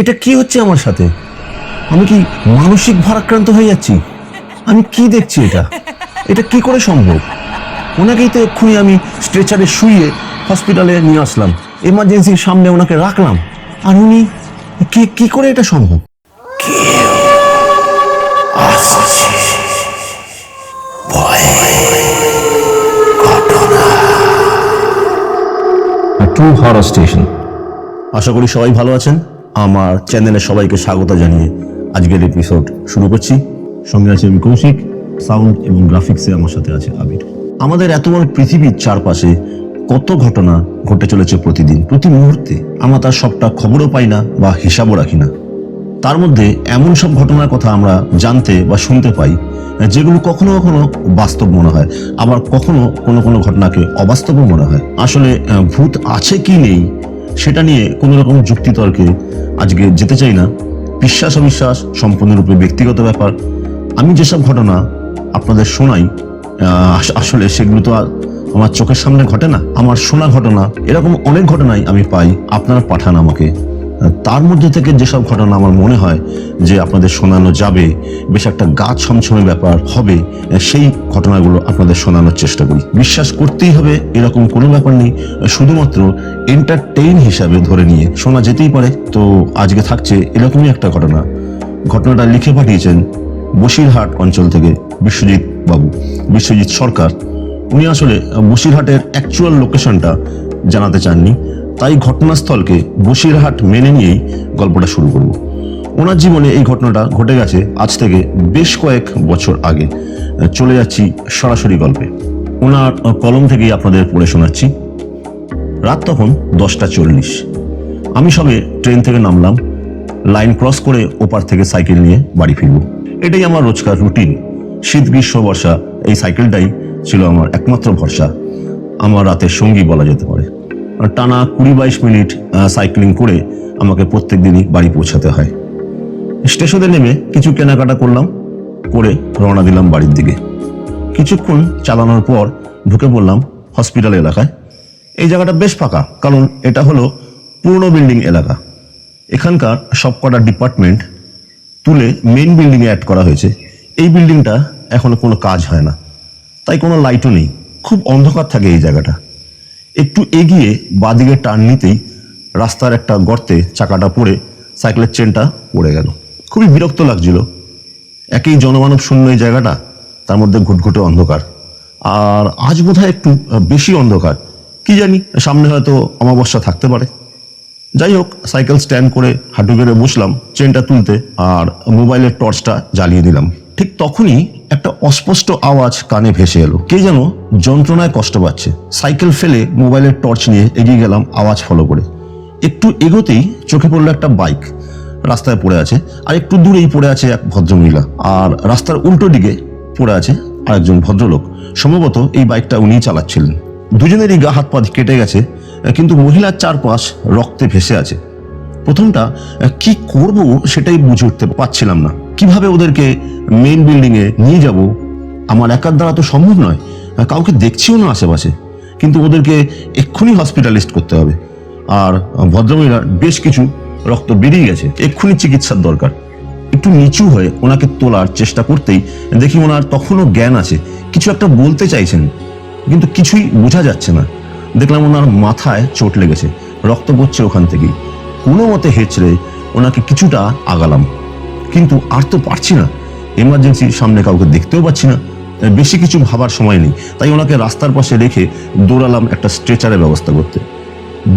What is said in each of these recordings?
এটা কি হচ্ছে আমার সাথে? আমি কি মানসিক ভারাক্রান্ত হয়ে যাচ্ছি? আমি কি দেখছি এটা? এটা কি করে সম্ভব? ওনাকেই তো এক্ষুনি আমি স্ট্রেচারে শুয়ে হসপিটালে নিয়ে আসলাম। এমার্জেন্সির সামনে ওনাকে রাখলাম। আর উনি কি কি করে এটা সম্ভব? True horror station. আশা করি সবাই ভালো আছেন। আমার চ্যানেলে সবাইকে স্বাগত জানিয়ে আজকের এপিসোড শুরু করছি। সঙ্গে আছে আমি কৌশিক সাউন্ড এবং গ্রাফিক্সে আমার সাথে আছে আবির। আমাদের এত বড় পৃথিবীর চারপাশে কত ঘটনা ঘটে চলেছে প্রতিদিন, প্রতি মুহূর্তে। আমরা তার সবটা খবরও পাই না বা হিসাবও রাখি না। তার মধ্যে এমন সব ঘটনার কথা আমরা জানতে বা শুনতে পাই, যেগুলো কখনো কখনো বাস্তব মনে হয়, আবার কখনো কোনো কোনো ঘটনাকে অবাস্তবও মনে হয়। আসলে ভূত আছে কি নেই সেটা নিয়ে কোনো রকম যুক্তিতর্কে আজকে যেতে চাই না। বিশ্বাস অবিশ্বাস, সম্পূর্ণরূপে ব্যক্তিগত ব্যাপার। আমি যেসব ঘটনা আপনাদের শোনাই আস- আসলে সেগুলো তো আমার চোখের সামনে ঘটে না। আমার শোনা ঘটনা, এরকম অনেক ঘটনাই আমি পাই। আপনারা পাঠান আমাকে। তার মধ্যে থেকে যেসব ঘটনা আমার মনে হয় যে আপনাদের শোনানো যাবে, বেশ একটা গাছ ছমছমে ব্যাপার হবে, সেই ঘটনাগুলো আপনাদের শোনানোর চেষ্টা করি। বিশ্বাস করতেই হবে, এরকম কোনো ব্যাপার নেই। শুধুমাত্র এন্টারটেইন হিসাবে ধরে নিয়ে শোনা যেতেই পারে। তো আজকে থাকছে এরকমই একটা ঘটনা। ঘটনাটা লিখে পাঠিয়েছেন বসিরহাট অঞ্চল থেকে বিশ্বজিৎ বাবু, বিশ্বজিৎ সরকার। উনি আসলে বসিরহাটের অ্যাকচুয়াল লোকেশনটা জানাতে চাননি। তাই ঘটনাস্থলকে বসিরহাট মেনে নিয়েই গল্পটা শুরু করব। ওনার জীবনে এই ঘটনাটা ঘটে গেছে আজ থেকে বেশ কয়েক বছর আগে। চলে যাচ্ছি সরাসরি গল্পে। ওনার কলম থেকেই আপনাদের পড়ে শোনাচ্ছি। রাত তখন দশটা চল্লিশ। আমি সবে ট্রেন থেকে নামলাম। লাইন ক্রস করে ওপার থেকে সাইকেল নিয়ে বাড়ি ফিরব। এটাই আমার রোজকার রুটিন। শীত, গ্রীষ্ম, বর্ষা, এই সাইকেলটাই ছিল আমার একমাত্র ভরসা। আমার রাতের সঙ্গী বলা যেতে পারে। টানা কুড়ি বাইশ মিনিট সাইক্লিং করে আমাকে প্রত্যেক দিনই বাড়ি পৌঁছাতে হয়। স্টেশনে নেমে কিছু কেনাকাটা করলাম, করে রওনা দিলাম বাড়ির দিকে। কিছুক্ষণ চালানোর পর ঢুকে পড়লাম হসপিটাল এলাকায়। এই জায়গাটা বেশ ফাঁকা, কারণ এটা হলো পুরনো বিল্ডিং এলাকা। এখানকার সবকটা ডিপার্টমেন্ট তুলে মেন বিল্ডিংয়ে অ্যাড করা হয়েছে। এই বিল্ডিংটা এখনও কোনো কাজ হয় না। তাই কোনো লাইটও নেই। খুব অন্ধকার থাকে এই জায়গাটা। একটু এগিয়ে বাদিকে টার্ন নিতেই রাস্তার একটা গর্তে চাকাটা পড়ে সাইকেলের চেনটা পড়ে গেল। খুবই বিরক্ত লাগছিল। একই জনমানব শূন্য এই জায়গাটা, তার মধ্যে ঘুটঘুটে অন্ধকার। আর আজ বোধহয় একটু বেশি অন্ধকার। কি জানি, সামনে হয়তো অমাবস্যা থাকতে পারে। যাই হোক সাইকেল স্ট্যান্ড করে হাঁটু গেড়ে বসলাম চেনটা তুলতে, আর মোবাইলের টর্চটা জ্বালিয়ে দিলাম। ঠিক তখনই একটা অস্পষ্ট আওয়াজ কানে ভেসে এলো। কে যেন যন্ত্রণায় কষ্ট পাচ্ছে। সাইকেল ফেলে মোবাইলের টর্চ নিয়ে এগিয়ে গেলাম আওয়াজ ফলো করে। একটু এগোতেই চোখে পড়ল একটা বাইক। রাস্তায় পড়ে আছে। আর একটু দূরেই পড়ে আছে এক ভদ্রমহিলা। আর রাস্তার উল্টো দিকে পড়ে আছে আরেকজন ভদ্রলোক। সম্ভবত এই বাইকটা উনিই চালাচ্ছিলেন। দুজনেরই গা হাত পা কেটে গেছে, কিন্তু মহিলার চারপাশ রক্তে ভেসে আছে। প্রথমটা, কি করব? সেটাই বুঝে উঠতে পারছিলাম না। কীভাবে ওদেরকে মেন বিল্ডিং এ নিয়ে যাব? আমার একার দ্বারা তো সম্ভব নয়। কাউকে দেখছিও না আশেপাশে। কিন্তু ওদেরকে এক্ষুনি হসপিটালিস্ট করতে হবে। আর ভদ্রমহিলার বেশ কিছু রক্ত বেরিয়ে গেছে। এক্ষুনি চিকিৎসার দরকার। একটু নিচু হয়ে ওনাকে তোলার চেষ্টা করতেই দেখি ওনার তখনও জ্ঞান আছে। কিছু একটা বলতে চাইছেন, কিন্তু কিছুই বোঝা যাচ্ছে না। দেখলাম ওনার মাথায় চোট লেগেছে। রক্ত পড়ছে ওখান থেকেই। কোনো মতে হেঁচড়ে ওনাকে কিছুটা আগালাম। কিন্তু আর তো পারছি না। এমার্জেন্সির সামনে কাউকে দেখতেও পাচ্ছি না। বেশি কিছু ভাবার সময় নেই। তাই ওনাকে রাস্তার পাশে রেখে দৌড়ালাম একটা স্ট্রেচারের ব্যবস্থা করতে।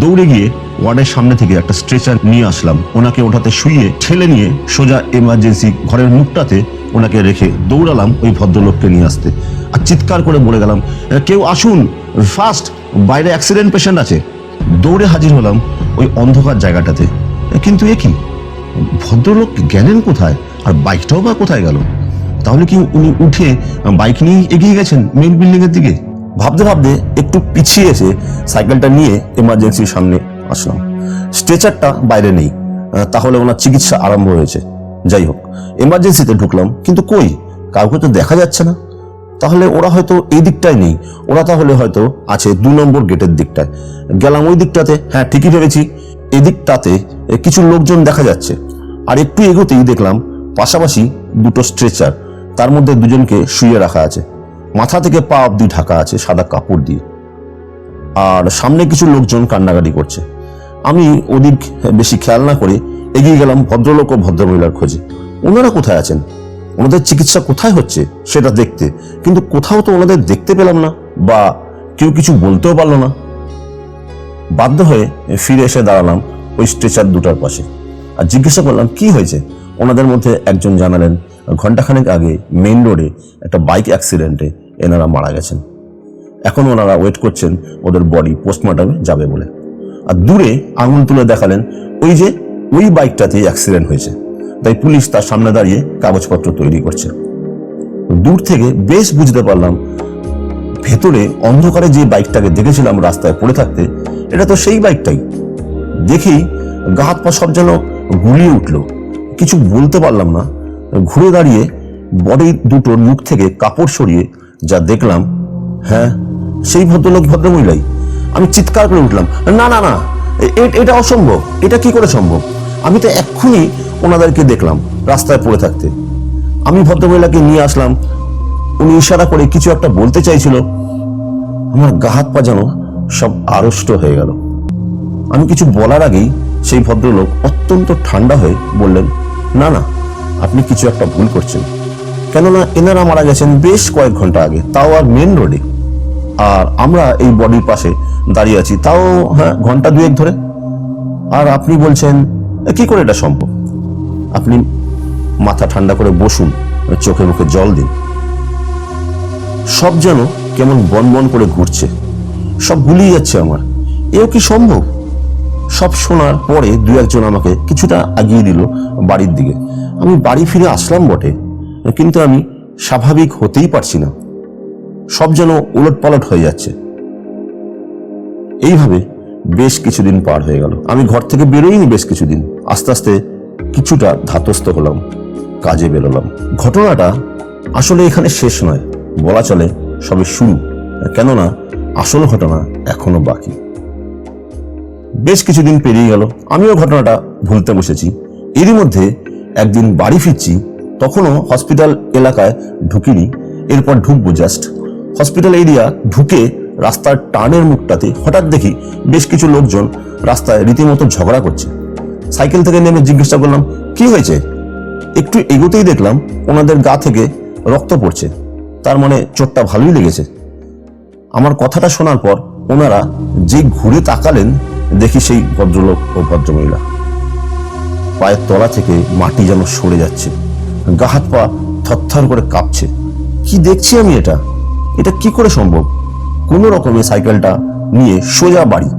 দৌড়ে গিয়ে ওয়ার্ডের সামনে থেকে একটা স্ট্রেচার নিয়ে আসলাম। ওনাকে ওঠাতে শুইয়ে ঠেলে নিয়ে সোজা এমার্জেন্সি ঘরের মুখটাতে ওনাকে রেখে দৌড়ালাম ওই ভদ্রলোককে নিয়ে আসতে। আর চিৎকার করে বলে গেলাম, কেউ আসুন, ফাস্ট, বাইরে অ্যাক্সিডেন্ট পেশেন্ট আছে। দৌড়ে হাজির হলাম ওই অন্ধকার জায়গাটাতে। কিন্তু এ কি? ভদ্রলোক গেলেন কোথায়? আর বাইকটাও বা কোথায় গেল? তাহলে কি উনি উঠে বাইক নিয়ে এগিয়ে গেছেন মেন বিল্ডিং এর দিকে? ভাবতে ভাবতে একটু পিছিয়ে এসে সাইকেলটা নিয়ে এমার্জেন্সির সামনে আসলাম। স্ট্রেচারটা বাইরে নেই। তাহলে ওনার চিকিৎসা আরম্ভ হয়েছে। যাই হোক এমার্জেন্সিতে ঢুকলাম, কিন্তু কই? কাউকে তো দেখা যাচ্ছে না। তাহলে ওরা হয়তো এই দিকটায় নেই। ওরা তাহলে হয়তো আছে দু নম্বর গেটের দিকটায়। গেলাম ওই দিকটাতে। হ্যাঁ ঠিকই ভেবেছি। এদিকটাতে কিছু লোকজন দেখা যাচ্ছে। আর একটু এগোতেই দেখলাম পাশাপাশি দুটো স্ট্রেচার তার মধ্যে দুজনকে শুয়ে রাখা আছে। মাথা থেকে পা অব্দি ঢাকা আছে সাদা কাপড় দিয়ে। আর সামনে কিছু লোকজন কান্নাকাটি করছে। আমি ওদিক বেশি খেয়াল না করে এগিয়ে গেলাম ভদ্রলোক ও ভদ্রমহিলার খোঁজে। ওনারা কোথায় আছেন? ওনাদের চিকিৎসা কোথায় হচ্ছে সেটা দেখতে। কিন্তু কোথাও তো ওনাদের দেখতে পেলাম না বা কেউ কিছু বলতেও পারল না। বাধ্য হয়ে ফিরে এসে দাঁড়ালাম ওই স্ট্রেচার দুটার পাশে। আর জিজ্ঞাসা করলাম, কি হয়েছে? ওনাদের মধ্যে একজন জানালেন ঘন্টাখানেক আগে মেইন রোডে একটা বাইক অ্যাক্সিডেন্টে এনারা মারা গেছেন। এখন ওনারা ওয়েট করছেন ওদের বডি পোস্টমর্টমে যাবে বলে। আর দূরে আঙুল তুলে দেখালেন, ওই যে ওই বাইকটাতেই অ্যাক্সিডেন্ট হয়েছে। তাই পুলিশ তার সামনে দাঁড়িয়ে কাগজপত্র তৈরি করছে। দূর থেকে বেশ বুঝতে পারলাম ভেতরে অন্ধকারে যে বাইকটাকে দেখেছিলাম রাস্তায় পড়ে থাকতে, এটা তো সেই বাইকটাই। দেখেই গা হাত পা সব যেন গুলিয়ে উঠল। কিছু বলতে পারলাম না। ঘুরে দাঁড়িয়ে বডি দুটোর মুখ থেকে কাপড় সরিয়ে যা দেখলাম হ্যাঁ সেই ভদ্রলোক ভদ্রমহিলাই। আমি চিৎকার করে উঠলাম, না না না এটা অসম্ভব, এটা কি করে সম্ভব? আমি তো এক্ষুনি ওনাদেরকে দেখলাম রাস্তায় পড়ে থাকতে। আমি ভদ্রমহিলাকে নিয়ে আসলাম উনি ইশারা করে কিছু একটা বলতে চাইছিল, আমার গা হাত পা যেন সব আড়ষ্ট হয়ে গেল। আমি কিছু বলার আগেই সেই ভদ্রলোক অত্যন্ত ঠান্ডা হয়ে বললেন, না না, আপনি কিছু একটা ভুল করছেন। কেননা এনারা মারা গেছেন বেশ কয়েক ঘণ্টা আগে, তাও আর মেন রোডে। আর আমরা এই বডির পাশে দাঁড়িয়ে আছি, তাও হ্যাঁ ঘণ্টা দুয়েক ধরে। আর আপনি বলছেন কি করে এটা সম্ভব? আপনি মাথা ঠান্ডা করে বসুন, চোখে মুখে জল দিন। সব যেন কেমন বন বন করে ঘুরছে। সব ভুলিয়ে যাচ্ছে আমার। এও কি সম্ভব? সব শোনার পরে দু একজন আমাকে কিছুটা আগিয়ে দিল বাড়ির দিকে। আমি বাড়ি ফিরে আসলাম বটে, কিন্তু আমি স্বাভাবিক হতেই পারছি না। সব যেন উলট পালট হয়ে যাচ্ছে। এইভাবে বেশ কিছুদিন পার হয়ে গেল। আমি ঘর থেকে বেরোইনি বেশ কিছুদিন। আস্তে আস্তে কিছুটা ধাতস্থ হলাম, কাজে বেরোলাম। ঘটনাটা আসলে এখানে শেষ নয়। বলা চলে সবে শুরু। কেননা আসল ঘটনা এখনও বাকি। বেশ কিছুদিন পেরিয়ে গেল, আমিও ঘটনাটা ভুলতে বসেছি। এরই মধ্যে একদিন বাড়ি ফিরছি, তখনও হসপিটাল এলাকায় ঢুকিনি, এরপর ঢুকবো জাস্ট হসপিটাল এরিয়া ঢুকে রাস্তার টার্নের মুখটাতে হঠাৎ দেখি বেশ কিছু লোকজন রাস্তায় রীতিমতো ঝগড়া করছে। সাইকেল থেকে নেমে জিজ্ঞাসা করলাম, কি হয়েছে? একটু এগোতেই দেখলাম ওনাদের গা থেকে রক্ত পড়ছে। তার মানে চোটটা ভালোই লেগেছে। আমার কথাটা শোনার পর ওনারা যে ঘুরে তাকালেন, দেখি সেই ভদ্রলোক ও ভদ্রমহিলা। পায়ের তলা থেকে মাটি যেন সরে যাচ্ছে। গা হাত পা থরথর করে কাঁপছে। কি দেখছি আমি এটা? এটা কি করে সম্ভব? কোনো রকমে সাইকেলটা নিয়ে সোজা বাড়ি।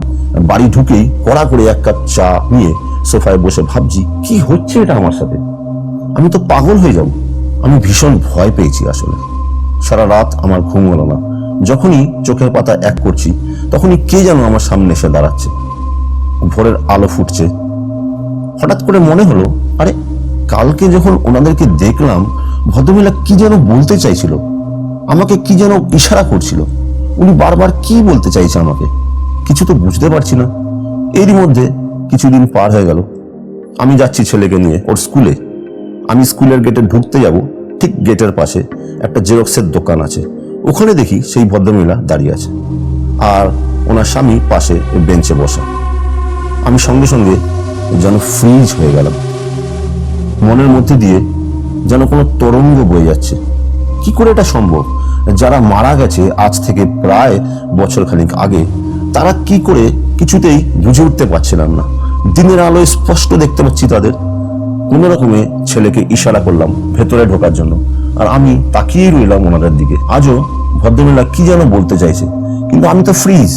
বাড়ি ঢুকেই কড়া করে এক কাপ চা নিয়ে সোফায় বসে ভাবছি, কি হচ্ছে এটা আমার সাথে? আমি তো পাগল হয়ে যাব। আমি ভীষণ ভয় পেয়েছি আসলে। সারা রাত আমার ঘুম হলো না। যখনই চোখের পাতা এক করছি, তখনই কে যেন আমার সামনে এসে দাঁড়াচ্ছে। ভোরের আলো ফুটছে। হঠাৎ করে মনে হলো, আরে, কালকে যখন ওনাদেরকে দেখলাম, ভদ্রমহিলা কি যেন বলতে চাইছিল, আমাকে কি যেন ইশারা করছিল। উনি বারবার কি বলতে চাইছে আমাকে? কিছু তো বুঝতে পারছি না। এরই মধ্যে কিছুদিন পার হয়ে গেল। আমি যাচ্ছি ছেলেকে নিয়ে, ওর স্কুলে। আমি স্কুলের গেটে ঢুকতে যাব, ঠিক গেটের পাশে। একটা জেরক্সের দোকান আছে। ওখানে দেখি সেই ভদ্রমহিলা দাঁড়িয়ে আছে আর ওনার স্বামী পাশে বেঞ্চে বসা। আমি সঙ্গে সঙ্গে যেন ফ্রিজ হয়ে গেলাম। মনের মধ্যে দিয়ে যেন কোনো তরঙ্গ বয়ে যাচ্ছে। কি করে এটা সম্ভব? যারা মারা গেছে আজ থেকে প্রায় বছর খানিক আগে, তারা কি করে কিছুতেই বুঝে উঠতে পারছিলাম না। দিনের আলোয় স্পষ্ট দেখতে পাচ্ছি তাদের। কোনো রকমে ছেলেকে ইশারা করলাম ভেতরে ঢোকার জন্য। আর আমি তাকিয়েই রইলাম ওনাদের দিকে। আজও ভদ্রমহিলা কি যেন বলতে চাইছে, কিন্তু আমি তো ফ্রিজ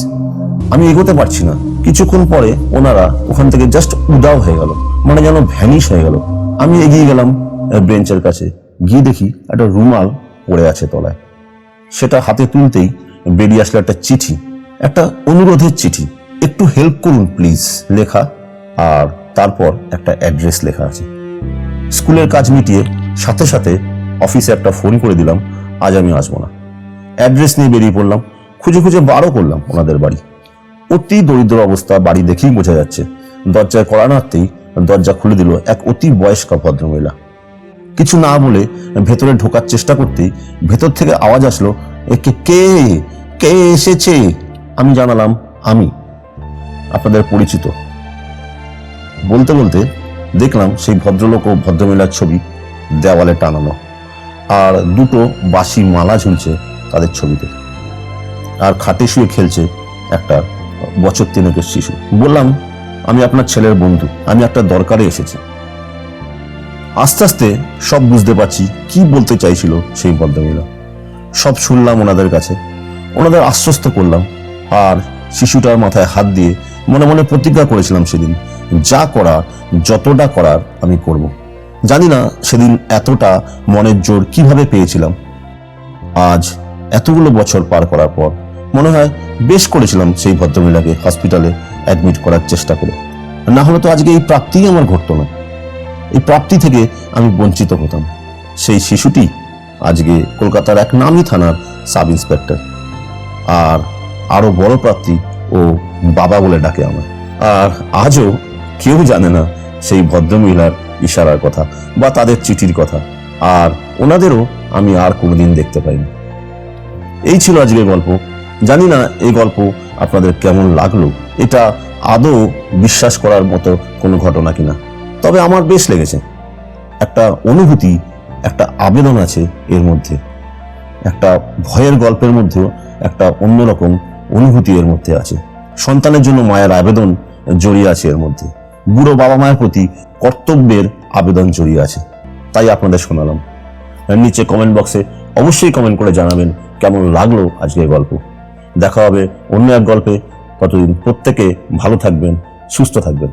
আমি এগোতে পারছি না। কিছুক্ষণ পরে ওনারা ওখান থেকে জাস্ট উদাও হয়ে গেল মানে যেন ভ্যানিশ হয়ে গেল। আমি এগিয়ে গেলাম বেঞ্চের কাছে, গিয়ে দেখি একটা রুমাল পড়ে আছে তলায়। সেটা হাতে তুলতেই বেরিয়ে আসলো একটা চিঠি, একটা অনুরোধের চিঠি। একটু হেল্প করুন প্লিজ লেখা, আর তারপর একটা অ্যাড্রেস লেখা আছে। স্কুলের কাজ মিটিয়ে সাথে সাথে অফিসে একটা ফোন করে দিলাম, আজ আমি আসব না। অ্যাড্রেস নিয়ে বেরিয়ে পড়লাম, খুঁজে খুঁজে বারও করলাম ওনাদের বাড়ি। অতি দরিদ্র অবস্থা, বাড়ি দেখেই বোঝা যাচ্ছে, দরজায় কড়া নাড়তেই দরজা খুলে দিল এক অতি বয়স্কা ভদ্রমহিলা। কিছু না বলে ভেতরে ঢোকার চেষ্টা করতেই ভেতর থেকে আওয়াজ আসলো "এ কে কে? কে এসেছে? আমি জানালাম, আমি, আপনাদের পরিচিত। বলতে বলতে দেখলাম সেই ভদ্রলোক ও ভদ্রমহিলার ছবি দেওয়ালে টানানো। আর দুটো বাসি মালা ঝুলছে তাদের ছবিতে। আর খাটে শুয়ে খেলছে একটা বছর তিনেকের শিশু। বললাম, আমি আপনার ছেলের বন্ধু, আমি একটা দরকারে এসেছি। আস্তে আস্তে সব বুঝতে পারছি কি বলতে চাইছিল সেই ভদ্রমহিলা। সব শুনলাম ওনাদের কাছে। ওনাদের আশ্বস্ত করলাম। আর শিশুটার মাথায় হাত দিয়ে মনে মনে প্রতিজ্ঞা করেছিলাম সেদিন, যা করার, যতটা করার আমি করব। জানি না সেদিন এতটা মনের জোর কীভাবে পেয়েছিলাম। আজ এতগুলো বছর পার করার পর মনে হয় বেশ করেছিলাম সেই ভদ্রমহিলাকে হসপিটালে অ্যাডমিট করার চেষ্টা করে। না হলে তো আজকে এই প্রাপ্তিই আমার ঘটতো না। এই প্রাপ্তি থেকে আমি বঞ্চিত হতাম। সেই শিশুটি আজকে কলকাতার এক নামী থানার সাব ইন্সপেক্টর আর আরও বড় প্রাপ্তি ও বাবা বলে ডাকে আমার আর আজও কেউ জানে না সেই ভদ্রমহিলার ইশারার কথা বা তাদের চিঠির কথা। আর ওনাদেরও আমি আর কোনোদিন দেখতে পাইনি। এই ছিল আজকের গল্প। জানি না এই গল্প আপনাদের কেমন লাগল। এটা আদৌ বিশ্বাস করার মতো কোনো ঘটনা কিনা। তবে আমার বেশ লেগেছে। একটা অনুভূতি, একটা আবেদন আছে এর মধ্যে। একটা ভয়ের গল্পের মধ্যেও একটা অন্যরকম অনুভূতি এর মধ্যে আছে। সন্তানের জন্য মায়ের আবেদন জড়িয়ে আছে এর মধ্যে। বুড়ো বাবা মায়ের প্রতি কর্তব্যের আবেদন জড়িয়ে আছে। তাই আপনাদের শোনালাম। নিচে কমেন্ট বক্সে অবশ্যই কমেন্ট করে জানাবেন কেমন লাগল আজকের গল্প। দেখা হবে অন্য এক গল্পে। ততদিন প্রত্যেকে ভালো থাকবেন, সুস্থ থাকবেন।